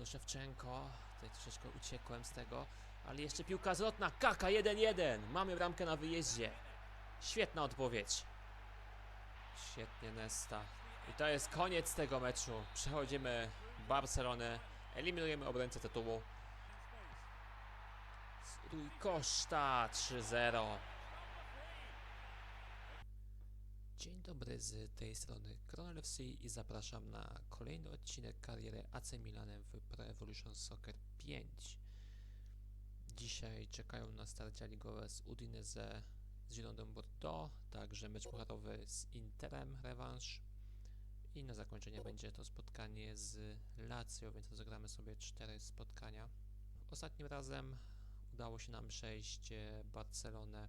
do Szewczenko. Tutaj troszeczkę uciekłem z tego. Ale jeszcze piłka zwrotna. Kaka 1-1. Mamy bramkę na wyjeździe. Świetna odpowiedź. Świetnie Nesta. I to jest koniec tego meczu. Przechodzimy Barcelonę. Eliminujemy obrońcę tytułu. Rój Koszta 3-0. Dzień dobry z tej strony Kronel FC i zapraszam na kolejny odcinek kariery AC Milanem w Pro Evolution Soccer 5. Dzisiaj czekają na starcia ligowe z Udinese z Zielonym Bordeaux, także mecz pucharowy z Interem, rewanż i na zakończenie będzie to spotkanie z Lazio, więc rozegramy sobie cztery spotkania. Ostatnim razem udało się nam przejść e, Barcelonę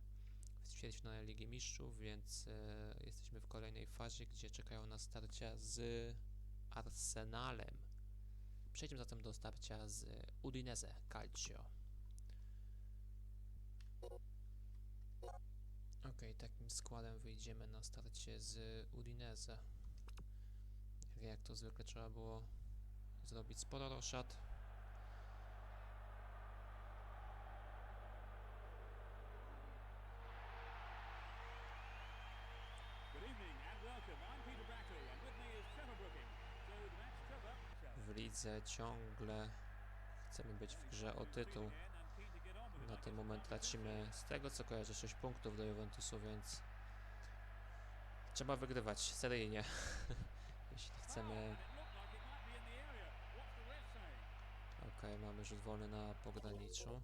w ćwierćfinale Ligi Mistrzów, więc e, jesteśmy w kolejnej fazie, gdzie czekają nas starcia z Arsenalem. Przejdźmy zatem do starcia z Udinese Calcio. Ok, takim składem wyjdziemy na starcie z Udinese. Jak to zwykle trzeba było zrobić sporo roszad. Lidze ciągle chcemy być w grze o tytuł. Na ten moment tracimy z tego co kojarzę 6 punktów do Juventusu, więc trzeba wygrywać seryjnie, jeśli chcemy. Ok, mamy rzut wolny na pograniczu.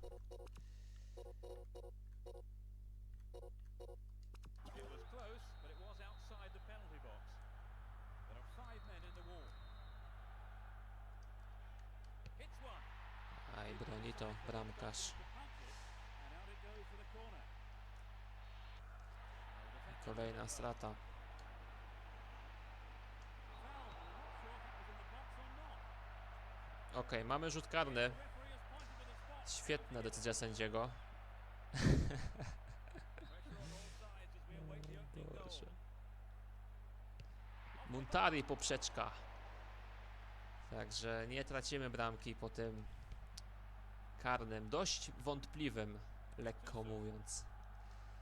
In the box or not. Ok, mamy rzut karny. To. Świetna decyzja sędziego. Boże. Muntari poprzeczka. Także nie tracimy bramki po tym karnym, dość wątpliwym, lekko mówiąc.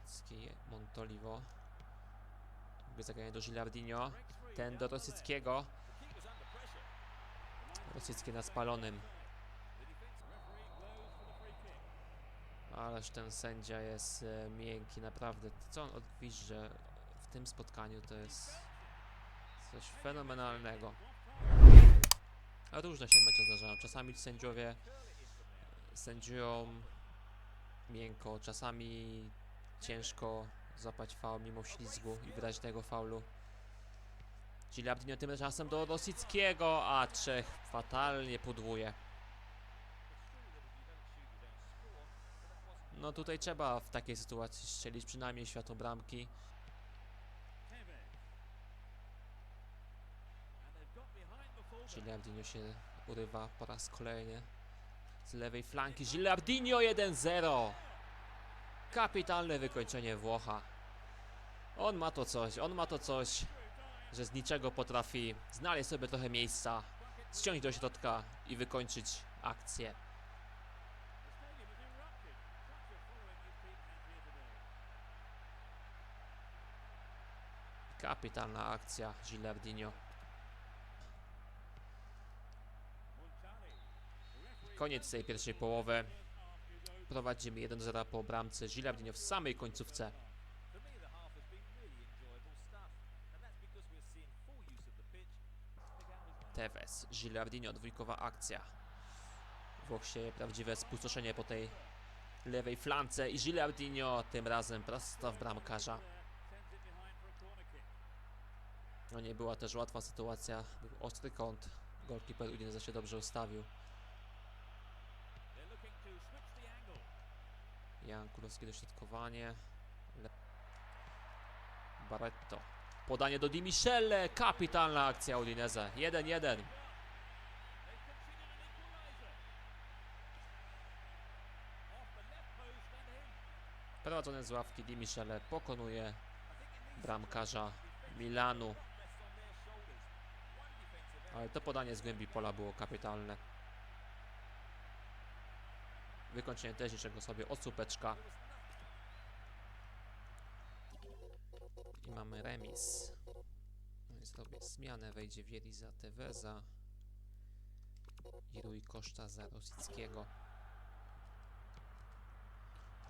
Ski Montolivo. Drugie zagranie do Gilardino. Ten do Rosickiego. Rosicki na spalonym. Ależ ten sędzia jest e, miękki, naprawdę. Co on odgwizdże w tym spotkaniu to jest coś fenomenalnego. A różne się mecze zdarzają. Czasami sędziowie sędziują miękko, czasami ciężko złapać faul mimo ślizgu i wyraźnego faulu. Gilardino tym czasem do Rosickiego, a Czech fatalnie podwóje. No tutaj trzeba w takiej sytuacji strzelić przynajmniej światło bramki. Się urywa po raz kolejny z lewej flanki. Gilardino 1-0. Kapitalne wykończenie Włocha. On ma to coś, on ma to coś, że z niczego potrafi znaleźć sobie trochę miejsca, ściąć do środka i wykończyć akcję. Kapitalna akcja Gilardino. Koniec tej pierwszej połowy. Prowadzimy 1-0 po bramce Gilardino w samej końcówce. Tevez, Gilardino, dwójkowa akcja. Włoch się prawdziwe spustoszenie po tej lewej flance i Gilardino tym razem prosto w bramkarza. No nie była też łatwa sytuacja, był ostry kąt. Golkiper Udinese się dobrze ustawił. They're looking to switch the angle. Jan Kulowski dośrodkowanie. Le... Barretto. Podanie do Di Michele. Kapitalna akcja Udinese. 1-1. They conceded an equaliser. Off the left post and in. Prowadzony z ławki Di Michele pokonuje bramkarza Milanu. Ale to podanie z głębi pola było kapitalne. Wykończenie też niczego sobie od słupeczka. I mamy remis. No i zrobię zmianę, wejdzie Wieli za Teveza i Rui Koszta za Rosickiego.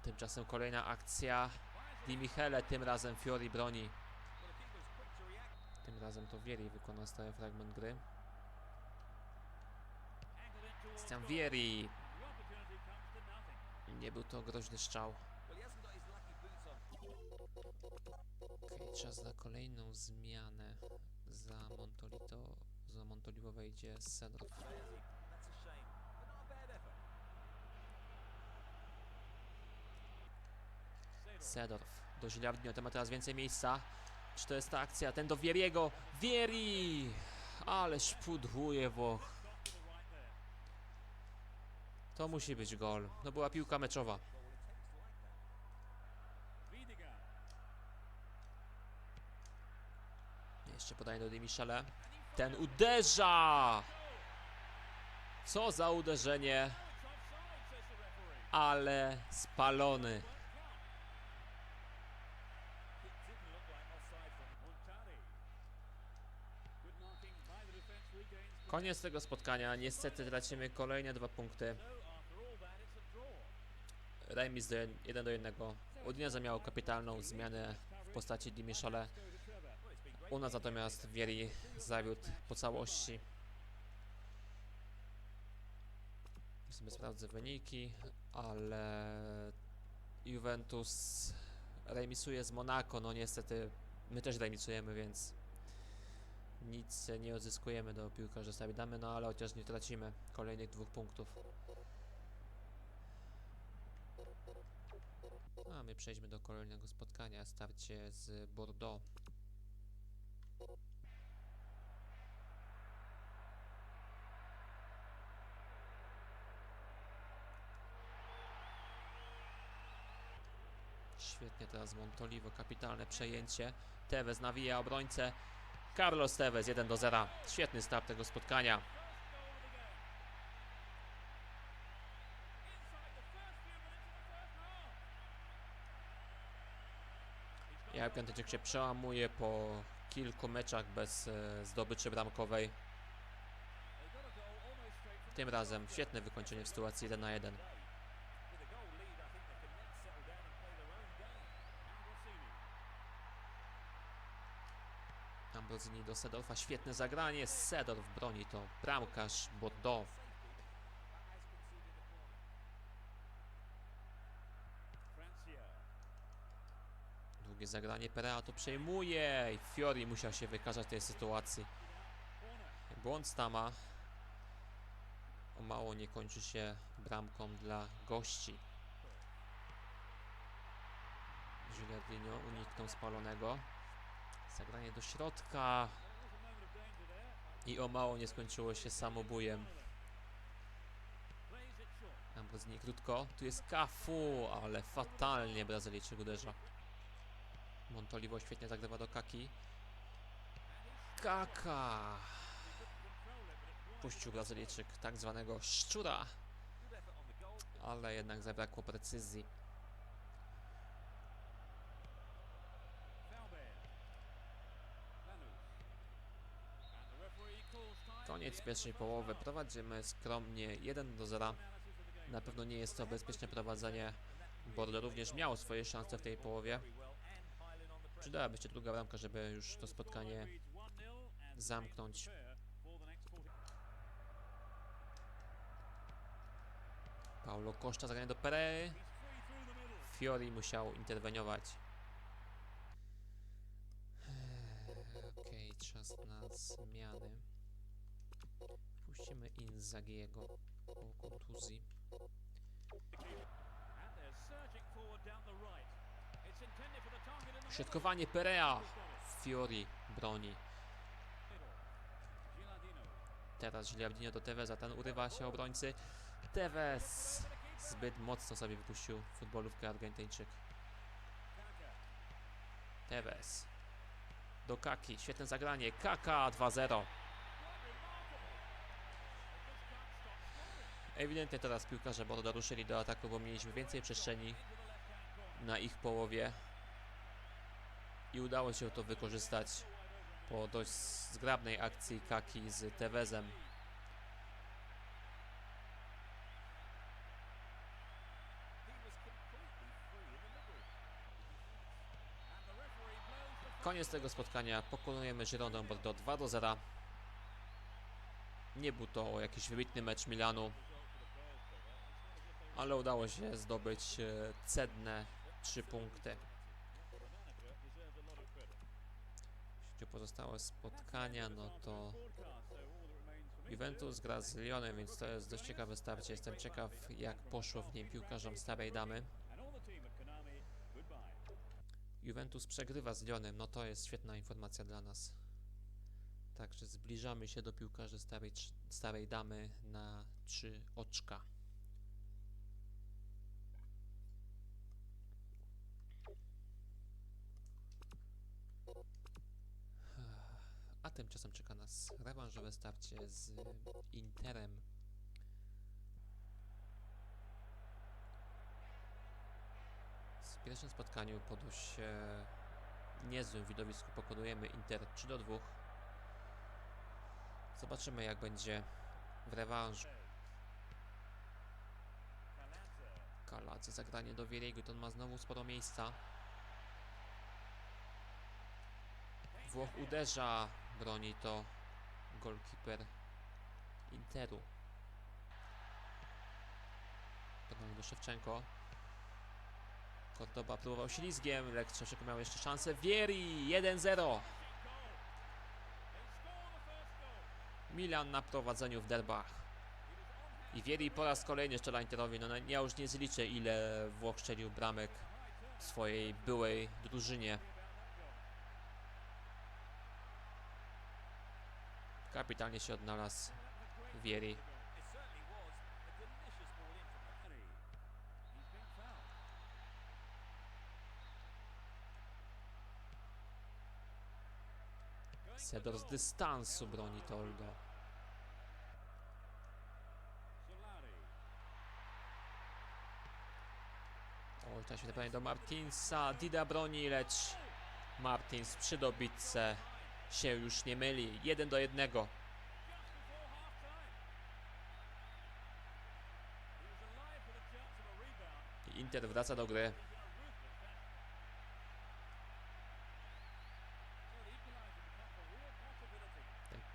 Tymczasem kolejna akcja Di Michele, tym razem Fiori broni. Tym razem to Wieri wykona stały fragment gry. Christian. Vieri. The opportunity comes to nothing. Nie był to groźny strzał. Okej, czas na kolejną zmianę. Za Montolito, za Montolivo wejdzie. Seedorf. Sedorf do Źliardnio, ten ma teraz więcej miejsca. Czy to jest ta akcja? Ten do Wieriego. Wieri! Ależ pudłuje Włoch. Got to the right there. To musi być gol. No była piłka meczowa. Jeszcze podaje do Di Michele. Ten uderza! Co za uderzenie, ale spalony. Koniec tego spotkania. Niestety tracimy kolejne dwa punkty. Remis do 1 do 1. Udinese miał kapitalną zmianę w postaci Di Michele. Go to Trevor. Well, it's been great. U nas natomiast Wieri zawiódł po całości. Sobie sprawdzę wyniki, ale Juventus remisuje z Monaco. No niestety my też remisujemy, więc nic nie odzyskujemy do piłkarza sobie damy, no ale chociaż nie tracimy kolejnych dwóch punktów. A my przejdźmy do kolejnego spotkania, starcie z Bordeaux. Świetnie teraz Montolivo, kapitalne przejęcie. Tevez nawija obrońcę. Carlos Tevez 1 do 0. Świetny start tego spotkania. Piąteczek się przełamuje po kilku meczach bez e, zdobyczy bramkowej. Tym razem świetne wykończenie w sytuacji 1 na 1. With a goal lead, I think they can then settle down and play their own game. Ambrosini do Sedorfa. Świetne zagranie. Sedorf broni to. Bramkarz Bordeaux. Zagranie. Perea to przejmuje. I Fiori musiał się wykazać w tej sytuacji. Błąd Stama. O mało nie kończy się bramką dla gości. Gilardino uniknął spalonego. Zagranie do środka. I o mało nie skończyło się samobujem. Ambrosini krótko. Tu jest Cafu, ale fatalnie Brazylijczyk uderza. Montolivo świetnie zagrywa do Kaki. Kaka! Puścił Brazylijczyk tak zwanego szczura, ale jednak zabrakło precyzji. Koniec pierwszej połowy. Prowadzimy skromnie 1 do 0. Analysis of the game. Na pewno nie jest to bezpieczne prowadzenie. Bordeaux również miało swoje szanse w tej połowie. Very well and piling on the pressure. Przydałaby się druga bramka, żeby już to spotkanie Reads 1-0 and zamknąć. prepare for the next 40. Paulo Costa zagranie do middle. Fiori musiał interweniować. Okej, czas na zmiany. Puścimy Inzagiego po kontuzji. Surging forward down the right. It's intended for the Środkowanie Perea. Fiori broni. Teraz Gilardino do Teveza, ten urywa się obrońcy. Tevez zbyt mocno sobie wypuścił futbolówkę Argentyńczyk. Tevez do Kaki, świetne zagranie. Kaka 2-0. Ewidentnie teraz piłkarze Bordeaux ruszyli do ataku, bo mieliśmy więcej przestrzeni na ich połowie i udało się to wykorzystać po dość zgrabnej akcji Kaki z Tevezem. Koniec tego spotkania. Pokonujemy Girondę Bordeaux 2 do 0. Nie był to jakiś wybitny mecz Milanu, ale udało się zdobyć e, cenne 3 punkty. Jeśli pozostałe spotkania, no to Juventus gra z Lyonem, więc to jest dość ciekawe starcie. Jestem ciekaw, jak poszło w nim piłkarzom Starej Damy. Juventus przegrywa z Lyonem, no to jest świetna informacja dla nas. Także zbliżamy się do piłkarzy Starej, starej Damy na 3 oczka. Tymczasem czeka nas rewanżowe starcie z Interem. W pierwszym spotkaniu po dość niezłym widowisku pokonujemy Inter 3 do 2. Zobaczymy jak będzie w rewanżu. Kaladze zagranie do Wieriego, to on ma znowu sporo miejsca. Włoch uderza, broni to golkiper Interu. Ponownie do Szewczenko. Cordoba próbował ślizgiem, Lek Trzeszek miał jeszcze szansę. Vieri 1-0. Milan na prowadzeniu w derbach. I Vieri po raz kolejny strzela Interowi. No ja już nie zliczę ile Włoch strzelił bramek swojej byłej drużynie. Kapitalnie się odnalazł Vieri. Sedor z dystansu broni Toldo. Oj, ta się do Martinsa. Dida broni, lecz Martins przy dobitce się już nie myli. 1 do 1. Just before half-time. He was alive for the chance of a rebound. Inter wraca do gry.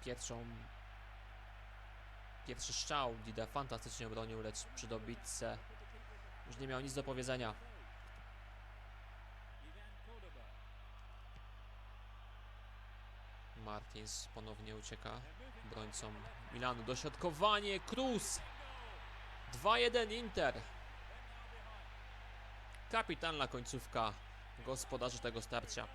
Pierwszą Pierwszy strzał Dida fantastycznie obronił, lecz przy dobitce już nie miał nic do powiedzenia. Ivan Cordoba. Martins ponownie ucieka obrońcą Milanu. Dośrodkowanie, Cruz! 2-1 Inter. Kapitalna końcówka gospodarzy tego starcia.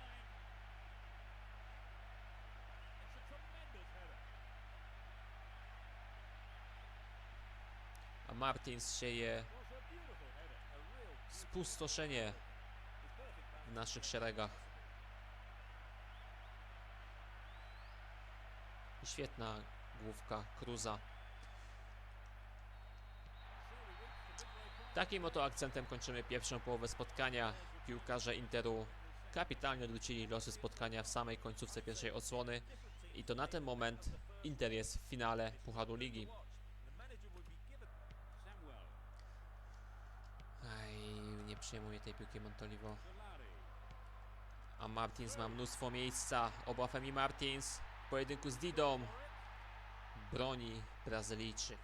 A Martins sieje spustoszenie w naszych szeregach. Świetna główka Cruza. Takim oto akcentem kończymy pierwszą połowę spotkania. Piłkarze Interu kapitalnie odwrócili losy spotkania w samej końcówce pierwszej odsłony. I to na ten moment Inter jest w finale Pucharu Ligi. Aj, nie przyjmuje tej piłki Montolivo. A Martins ma mnóstwo miejsca. Obafemi Martins pojedynku z Didą. Broni Brazylijczyk.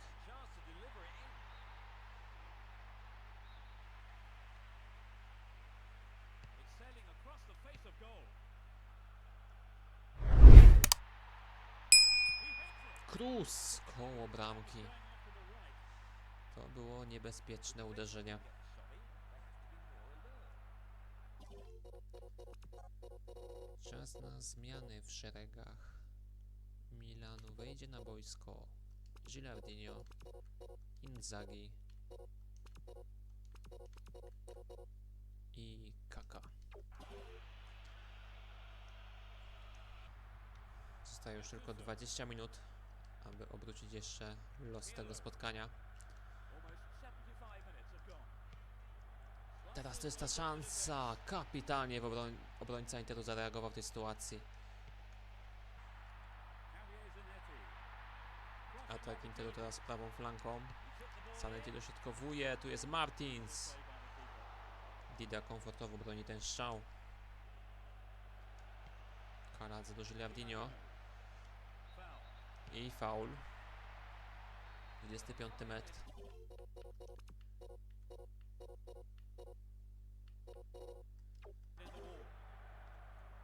Cruz koło bramki. To było niebezpieczne uderzenie. Czas na zmiany w szeregach. Milanu wejdzie na boisko Gilardino, Inzaghi i Kaka. Zostaje już tylko 20 minut, aby obrócić jeszcze los tego spotkania. Teraz to jest ta szansa. Kapitalnie obroń, obrońca Interu zareagował w tej sytuacji. Atak Interu teraz prawą flanką. Zanetti dośrodkowuje. Tu jest Martins. Dida komfortowo broni ten strzał. Karadze do Gilardino. I faul. 25 metr.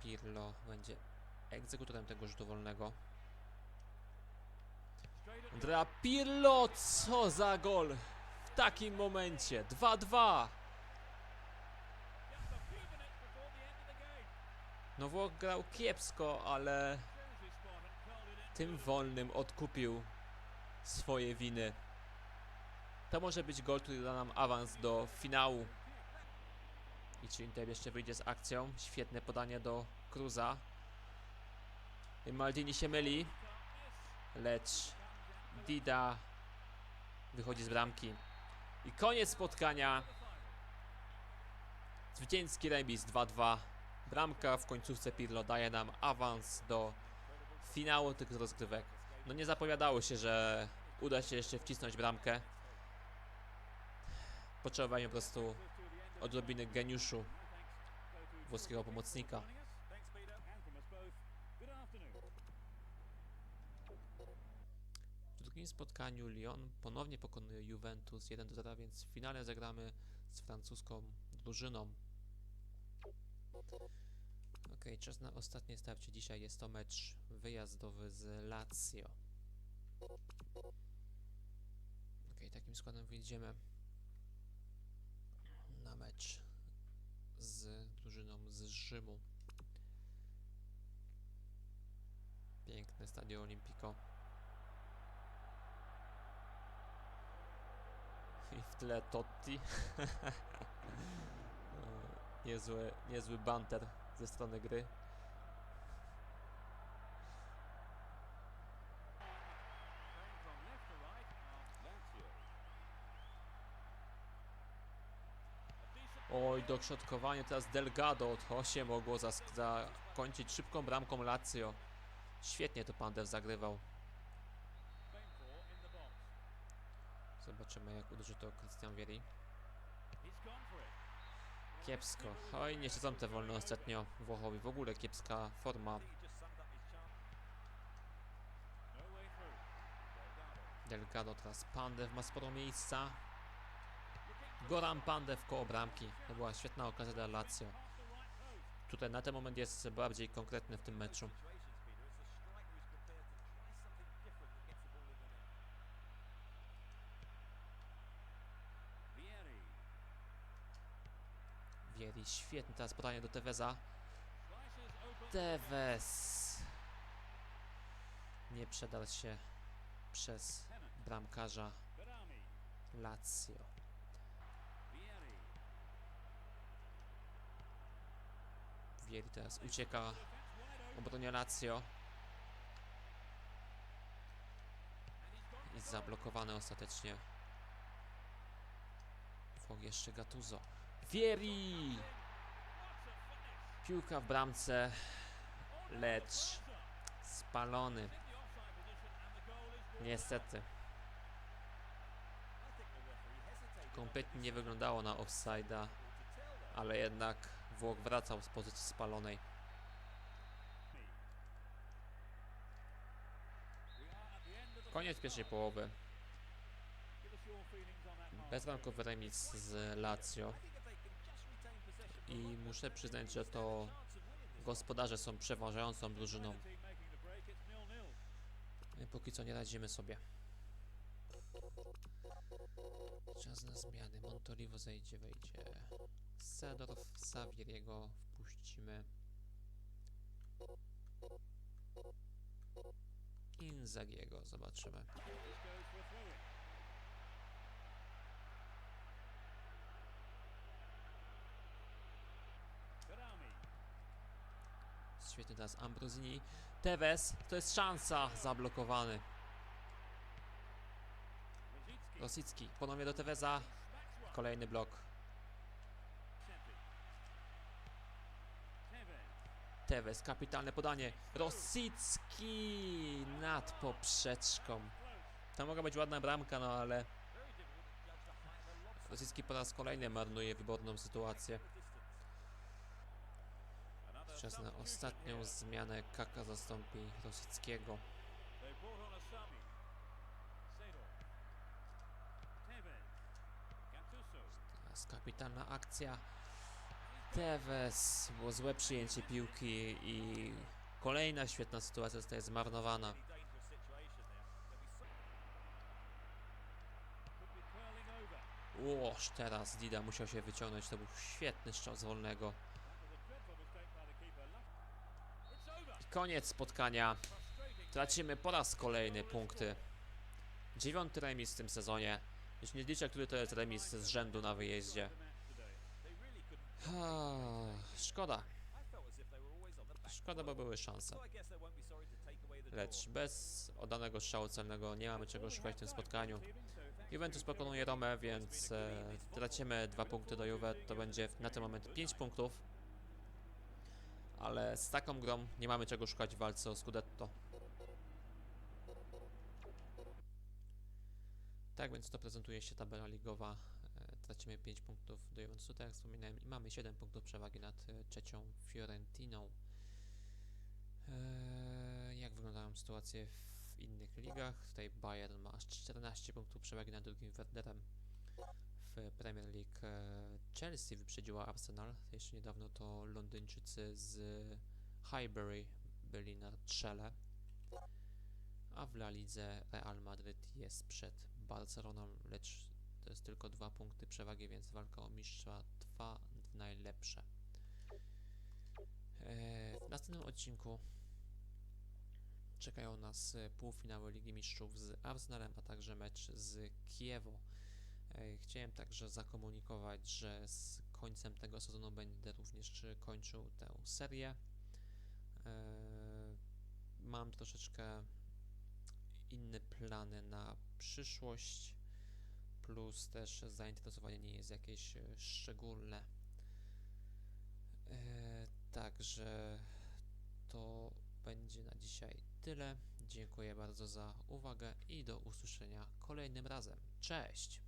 Pirlo będzie egzekutorem tego rzutu wolnego. Andrea Pirlo, co za gol w takim momencie. 2-2. just a few minutes before the end of the game. No Włoch grał kiepsko, ale tym wolnym odkupił swoje winy. To może być gol, który da nam awans do finału. I czy Inter jeszcze wyjdzie z akcją? Świetne podanie do Cruza. Maldini się myli, lecz Dida wychodzi z bramki. I koniec spotkania. Zwycięski remis 2-2. Bramka w końcówce Pirlo daje nam awans do finału tych rozgrywek. No nie zapowiadało się, że uda się jeszcze wcisnąć bramkę. Potrzebowałem po prostu odrobiny geniuszu włoskiego pomocnika. Drugim spotkaniu Lyon ponownie pokonuje Juventus 1 do 0, więc w finale zagramy z francuską drużyną. Ok, czas na ostatnie starcie. Dzisiaj jest to mecz wyjazdowy z Lazio. Ok, takim składem wyjdziemy na mecz z drużyną z Rzymu. Piękne Stadio Olimpico. I w tle Totti. E, niezły, niezły banter ze strony gry. Oj, dośrodkowanie teraz Delgado. To się mogło zakończyć szybką bramką Lazio. Świetnie to Pandev zagrywał. Zobaczymy jak uderzy to Christian Vieri. Kiepsko. Oj, nie siedzą te wolne ostatnio Włochowi. W ogóle kiepska forma. Delgado. Teraz Pandev ma sporo miejsca. Goran Pandev koło bramki. To była świetna okazja dla Lazio. Tutaj na ten moment jest bardziej konkretny w tym meczu. Vieri świetnie teraz podanie do Teveza. Tevez nie przedarł się przez bramkarza. Lazio. Vieri teraz ucieka obronie Lazio i zablokowany ostatecznie. Włoch jeszcze Gattuso. Vieri! Piłka w bramce, lecz spalony. Niestety, kompletnie nie wyglądało na offside'a, ale jednak Włoch wracał z pozycji spalonej. Koniec pierwszej połowy. Bezbramkowy remis z Lazio i muszę przyznać, że to gospodarze są przeważającą drużyną. Póki co nie radzimy sobie. Czas na zmiany. Montolivo zejdzie, wejdzie. Sedorf, Saviriego wpuścimy. Inzagiego, zobaczymy. jest świetnie teraz Ambrosini. Tevez, to jest szansa, zablokowany. Rosicki, ponownie do Teveza, kolejny blok. Tevez, kapitalne podanie. Rosicki nad poprzeczką. To mogła być ładna bramka, no ale... Rosicki po raz kolejny marnuje wyborną sytuację. Czas na ostatnią zmianę. Kaka zastąpi Rosickiego. Teraz kapitalna akcja. Tevez. Było złe przyjęcie piłki i kolejna świetna sytuacja zostaje zmarnowana. Łoż teraz Dida musiał się wyciągnąć. To był świetny strzał z wolnego. Koniec spotkania. Tracimy po raz kolejny punkty. Dziewiąty remis w tym sezonie. Już nie liczę, który to jest remis z rzędu na wyjeździe. Szkoda. Szkoda, bo były szanse. Lecz bez oddanego strzału celnego nie mamy czego szukać w tym spotkaniu. Juventus pokonuje Romę, więc e, tracimy dwa punkty do Juve. To będzie na ten moment 5 punktów. Ale z taką grą nie mamy czego szukać w walce o Scudetto. Tak więc to prezentuje się tabela ligowa. E, Tracimy 5 punktów do Juventusu, tak jak wspominałem, i mamy 7 punktów przewagi nad e, trzecią Fiorentiną. Eee, jak wyglądają sytuacje w innych ligach? Tutaj Bayern ma aż 14 punktów przewagi nad drugim Werderem. W Premier League e, Chelsea wyprzedziła Arsenal. Jeszcze niedawno to Londyńczycy z Highbury byli na czele. A w La Lidze Real Madryt jest przed Barceloną, lecz to jest tylko dwa punkty przewagi, więc walka o mistrza trwa najlepsze. E, W następnym odcinku czekają nas e, półfinały Ligi Mistrzów z Arsenalem, a także mecz z Kiewo. E, Chciałem także zakomunikować, że z końcem tego sezonu będę również kończył tę serię. E, Mam troszeczkę inne plany na przyszłość, plus też zainteresowanie nie jest jakieś e, szczególne. Także to będzie na dzisiaj tyle. Dziękuję bardzo za uwagę i do usłyszenia kolejnym razem. Cześć!